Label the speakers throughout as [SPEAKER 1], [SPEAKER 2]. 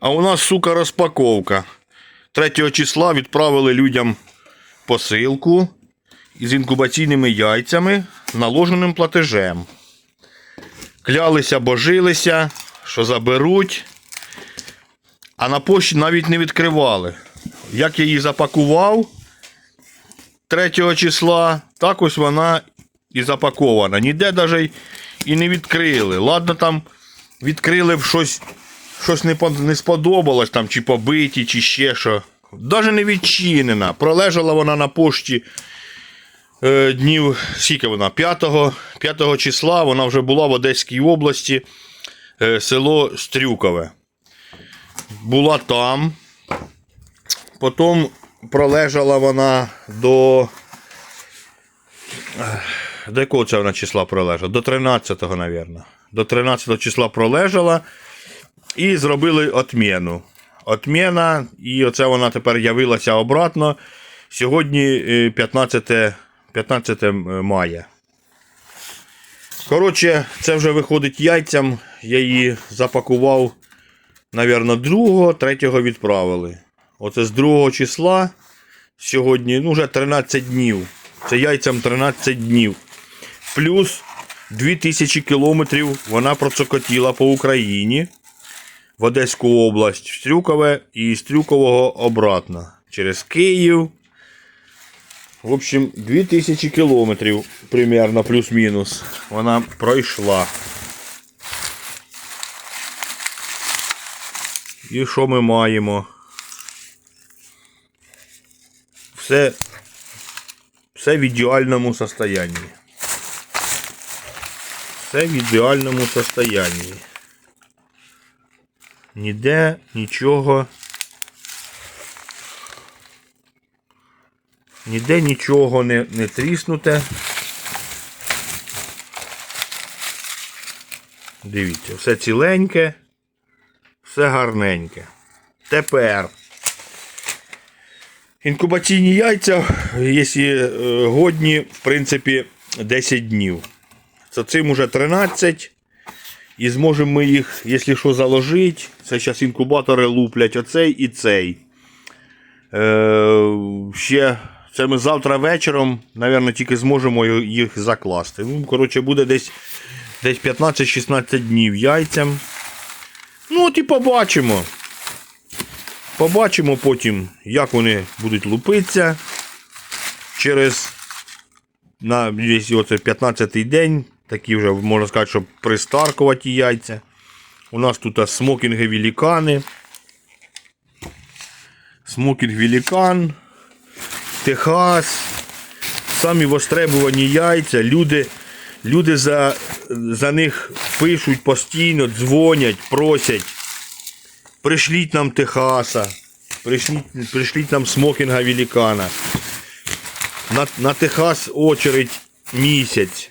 [SPEAKER 1] А у нас, сука, розпаковка. 3 числа відправили людям посилку із інкубаційними яйцями, наложеним платежем. Клялися, божилися, що заберуть. А на пошті навіть не відкривали. Як я її запакував 3 числа, так ось вона і запакована. Ніде навіть і не відкрили. Ладно, там відкрили б щось, щось не, сподобалось, там, чи побиті, чи ще що. Даже не відчинена. Пролежала вона на пошті е, днів, скільки вона? 5, 5 числа вона вже була в Одеській області, е, село Стрюкове. Була там. Потім пролежала вона до. Ех, До якого це вона числа пролежала? До 13-го, мабуть. До 13 го числа пролежала і зробили отміну. Отміна, і оце вона тепер явилася обратно. Сьогодні е, 15, 15 мая. Коротше, це вже виходить яйцям. Я її запакував, мабуть, 2 3 відправили. Оце з 2 числа. Сьогодні ну, вже 13 днів. Це яйцям 13 днів. Плюс 2000 кілометрів вона процокотіла по Україні в Одеську область, в Стрюкове і з Стрюкового обратно. Через Київ. В общем, 2000 кілометрів примерно плюс-мінус. Вона пройшла. І що ми маємо? Все, все в ідеальному состоянні. Все в ідеальному состоянні. Ніде нічого. Ніде нічого не, не тріснуте. Дивіться, все ціленьке, все гарненьке. Тепер. Інкубаційні яйця, якщо е, годні, в принципі, 10 днів. Це цим уже 13. І зможемо ми їх, якщо що, заложити. Це зараз інкубатори луплять оцей і цей. Е, ще це ми завтра вечором, мабуть, тільки зможемо їх закласти. Ну, коротше, буде десь, десь 15-16 днів яйцям. Ну, от і побачимо. Побачимо потім, як вони будуть лупитися. Через на десь оце 15-й день. Такі вже можна сказати, що пристаркуваті яйця. У нас тут смокінги великани. Смокінг великан. Техас. Самі востребувані яйця. Люди, люди за, за них пишуть постійно, дзвонять, просять. Пришліть нам Техаса. Пришліть, пришліть нам смокінга великана. На, на Техас очередь місяць.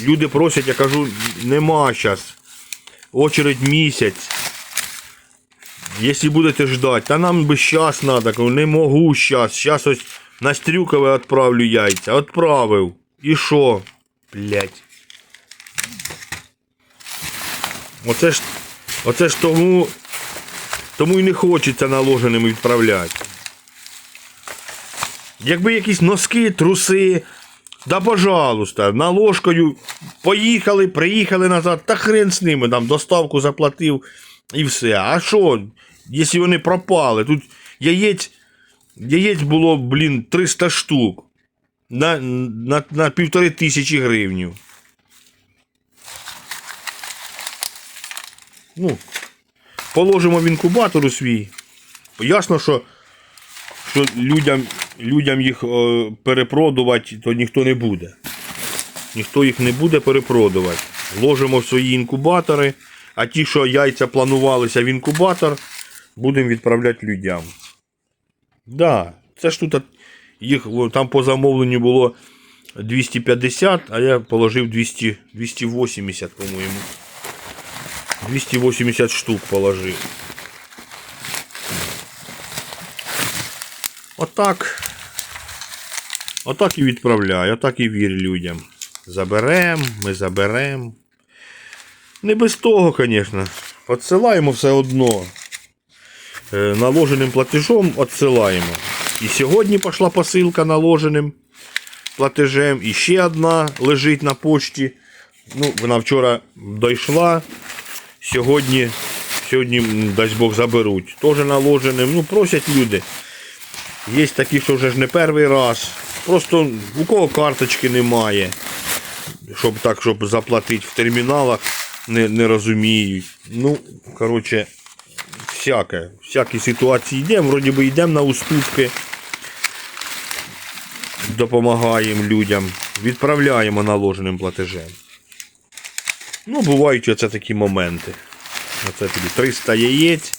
[SPEAKER 1] Люди просять, я кажу, нема зараз. Очередь місяць. Якщо будете ждати, та нам би щас треба. Не можу щас. Щас ось на Стрюкове відправлю яйця. Відправив. І що? Блять. Оце ж, оце ж тому, тому і не хочеться наложеними відправляти. Якби якісь носки, труси, да пожалуйста, наложкою поїхали, приїхали назад, та хрен з ними, там доставку заплатив і все. А що, якщо вони пропали? Тут яєць, яєць було, блін, 300 штук на, на, на півтори тисячі гривнів. Ну, положимо в інкубатор у свій. Ясно, що що людям, людям їх е, перепродувати, то ніхто не буде. Ніхто їх не буде перепродувати. Ложимо в свої інкубатори, а ті, що яйця планувалися в інкубатор, будемо відправляти людям. Да, це ж тут їх там по замовленню було 250, а я положив 200, 280, по-моєму. 280 штук положив. Отак. Отак і відправляю, отак і вір людям. Заберем, ми заберем. Не без того, звісно. Подсилаємо все одно. Е, Наложеним платежом відсилаємо. І сьогодні пішла посилка наложеним платежем. І ще одна лежить на почті. Ну, вона вчора дійшла. Сьогодні, сьогодні, дасть Бог, заберуть. Теж наложеним. Ну, просять люди. Є такі, що вже ж не перший раз. Просто у кого карточки немає, щоб так, щоб заплатити в терміналах, не, не розуміють. Ну, коротше, всяке, всякі ситуації йдемо, вроді би йдемо на уступки, допомагаємо людям, відправляємо наложеним платежем. Ну, бувають оце такі моменти. Оце тобі 300 яєць.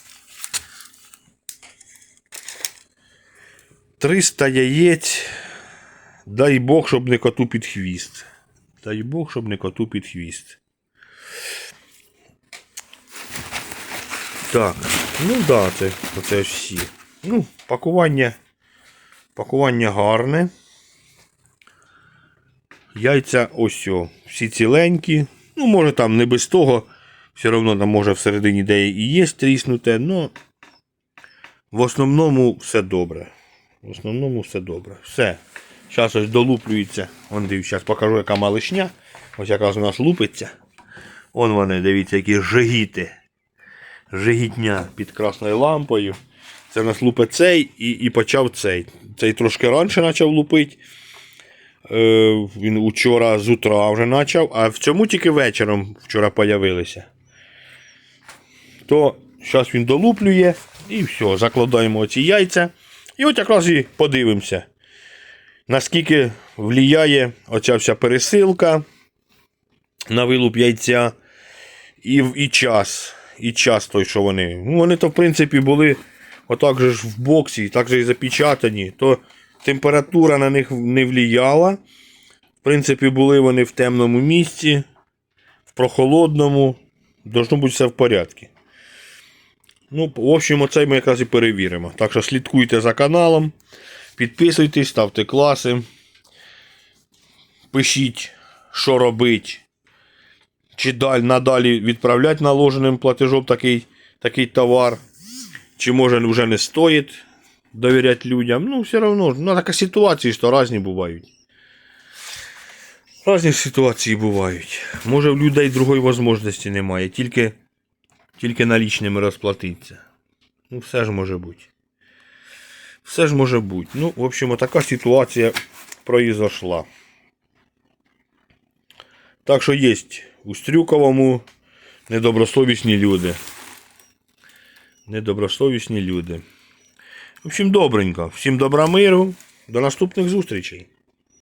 [SPEAKER 1] 300 яєць. Дай Бог, щоб не коту під хвіст. Дай Бог, щоб не коту під хвіст. Так, ну да, це, це всі. Ну, пакування. Пакування гарне. Яйця ось о, всі ціленькі. Ну, може там не без того. Все одно там може всередині де і є тріснуте, але в основному все добре. В основному все добре. Все. Зараз ось долуплюється. Вон дивіться, зараз покажу, яка малишня. Ось якраз у нас лупиться. Вон вони, дивіться, які жигіти. Жигітня під красною лампою. Це у нас лупить цей і, і почав цей. Цей трошки раніше почав лупити. Е, він учора з утра вже почав, а в цьому тільки вечором вчора появилися. То зараз він долуплює і все, закладаємо ці яйця. І от якраз і подивимося, наскільки впливає оця вся пересилка на вилуп яйця і, і час. І час той, що вони. Ну, вони то, в принципі, були отак же ж в боксі, так же і запечатані, то температура на них не влияла. В принципі, були вони в темному місці, в прохолодному. Должно бути все в порядку. Ну, в общем, оце ми якраз і перевіримо. Так що слідкуйте за каналом, підписуйтесь, ставте класи, пишіть, що робить. Чи надалі відправляти наложеним платежом такий, такий товар. Чи може вже не стоїть довіряти людям. Ну, все одно, ну, така ситуації, що різні бувають. Різні ситуації бувають. Може в людей другої можливості немає, тільки, тільки налічними розплатитися. Ну, все ж може бути. Все ж може бути. Ну, в общем, така ситуація произошла. Так що є у Стрюковому недобросовісні люди. Недобросовісні люди. В общем, добренько. Всім добра миру. До наступних зустрічей.